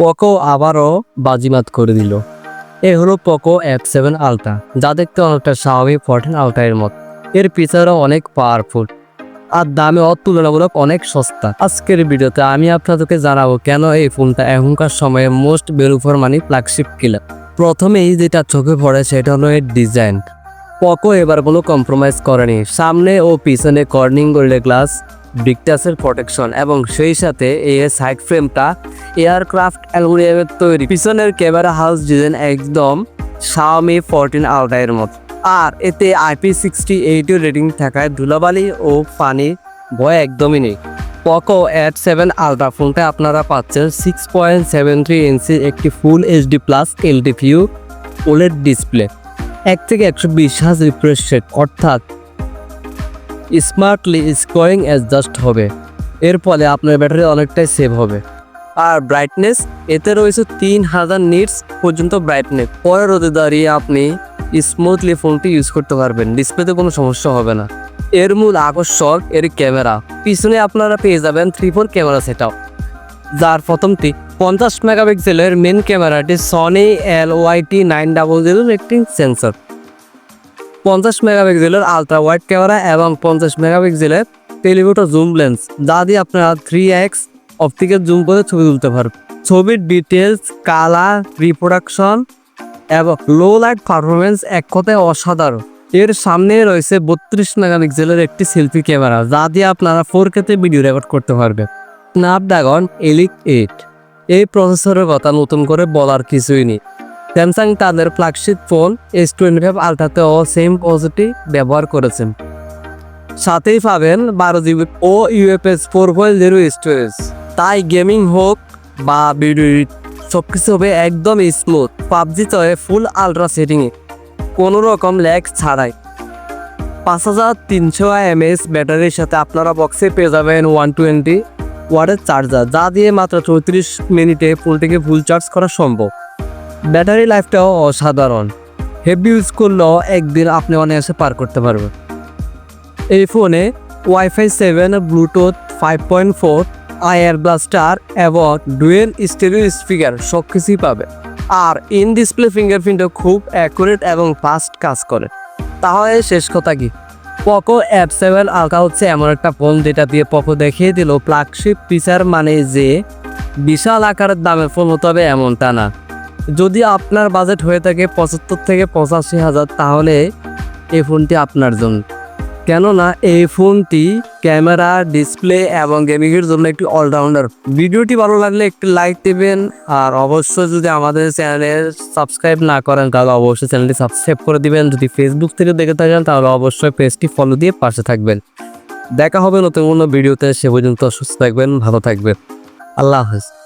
Poco আবারও বাজিমাত করে দিল। এ হলো পোকো এফ সেভেন আলট্রা যা দেখতে অনেকটা স্বাভাবিক ফোরটিন আলট্রা এর মতো। এর পিছারও অনেক পাওয়ারফুল আর দামে তুলনামূলক অনেক সস্তা। আজকের ভিডিওতে আমি আপনাদেরকে জানাব কেন এই ফোনটা এখনকার সময়ে most value for money flagship killer প্রথমেই যেটা চোখে পড়ে সেটা হলো এর ডিজাইন পোকো এবার কোনো কম্প্রোমাইজ করেনি। সামনে ও পিছনে কর্নিং গোল্ডে গ্লাস ডিকটাসের প্রোটেকশন এবং সেই সাথে এই সাইড ফ্রেমটা এয়ারক্রাফট অ্যালুমিনিয়ামের তৈরি। পিছনের ক্যামেরা হাউস ডিজাইন একদম শাওমি ফোরটিন আলট্রায়ের মতো। আর এতে আইপি সিক্সটি এইটের রেটিং থাকায় ধুলাবালি ও পানি ভয় একদমই নেই। পোকো এট সেভেন আলট্রা ফোনটা আপনারা পাচ্ছেন six point seven three inch একটি full HD plus LTPO OLED display এক থেকে একশো বিশ হাজ রিফ্রেশ রেট অর্থাৎ স্মার্টলি স্কোয়িং অ্যাডজাস্ট হবে। এর ফলে আপনার ব্যাটারি অনেকটাই সেভ হবে। আর ব্রাইটনেস এতে রয়েছে তিন হাজার নিটস পর্যন্ত ব্রাইটনেস পরে রোদে দাঁড়িয়ে আপনি স্মুথলি ফোনটি ইউজ করতে পারবেন। ডিসপ্লেতে কোনো সমস্যা হবে না। এর মূল আকর্ষক এর ক্যামেরা পিছনে আপনারা পেয়ে যাবেন থ্রি ফোর ক্যামেরা সেটআপ যার প্রথমটি পঞ্চাশ মেগাপিক্সেলের মেন ক্যামেরাটি Sony L Y T nine double জিরোর একটি সেন্সর পঞ্চাশ মেগাপিক্সেলের আলট্রা ওয়াইড ক্যামেরা এবং পঞ্চাশ মেগাপিক্সেলের টেলিফোটো জুম লেন্স যা দিয়ে আপনারা থ্রি এক্স অপটিকের জুম করে ছবি তুলতে পারবেন। ছবির ডিটেলস কালার রিপ্রোডাকশন এবং লো লাইট পারফরমেন্স এক কথায় অসাধারণ। এর সামনে রয়েছে বত্রিশ মেগাপিক্সেলের একটি সেলফি ক্যামেরা যা দিয়ে আপনারা ফোর কেতে ভিডিও রেকর্ড করতে পারবেন। স্ন্যাপড্রাগন এলিট এইট এই প্রসেসরের কথা নতুন করে বলার কিছুই নেই। স্যামসাং তাদের flagship phone S twenty five আলট্রাতেও same পজিটি ব্যবহার করেছেন সাথেই পাবেন বারো জিবি ও UFS four point zero storage তাই গেমিং হোক বা ভিডিও সব কিছু হবে একদম স্মুথ পাবজি চয়ে ফুল আলট্রা সেটিংয়ে কোনো রকম ল্যাগ ছাড়াই। পাঁচ হাজার তিনশো এমএস ব্যাটারির সাথে আপনারা বক্সে পেয়ে যাবেন ওয়ান টোয়েন্টি ওয়াটের চার্জার যা দিয়ে মাত্র চৌত্রিশ মিনিটে ফুলটিকে ফুল চার্জ করা সম্ভব। ব্যাটারি লাইফটাও অসাধারণ। হেভি ইউজ করলেও একদিন আপনি অনায়াসে পার করতে পারবেন। এই ফোনে WiFi seven Bluetooth five point four IR blaster এবং ডুয়েল স্টেরিও স্পিকার সব কিছুই পাবে। আর ইন ডিসপ্লে ফিঙ্গারপ্রিন্টও খুব অ্যাকুরেট এবং ফাস্ট কাজ করে। তাহলে শেষ কথা কি? পকো অ্যাপ সেভেন আলট্রা হচ্ছে এমন একটা ফোন যেটা দিয়ে পকো দেখিয়ে দিল ফ্ল্যাগশিপ ফিচার মানে যে বিশাল আকারের দামের ফোন হতে হবে এমনটা না। যদি আপনার বাজেট হয়ে থাকে পঁচাত্তর থেকে পঁচাশি হাজার, তাহলে এই ফোনটি আপনার জন্য। কেননা এই ফোনটি ক্যামেরা ডিসপ্লে এবং গেমিংয়ের জন্য একটি অলরাউন্ডার ভিডিওটি ভালো লাগলে একটি লাইক দেবেন, আর অবশ্যই যদি আমাদের চ্যানেলে সাবস্ক্রাইব না করেন, তাহলে অবশ্যই চ্যানেলটি সাবস্ক্রাইব করে দিবেন। যদি ফেসবুক থেকে দেখে থাকেন, তাহলে অবশ্যই পেজটি ফলো দিয়ে পাশে থাকবেন। দেখা হবে নতুন কোনো ভিডিওতে সে পর্যন্ত সুস্থ থাকবেন, ভালো থাকবেন। আল্লাহ হাফেজ।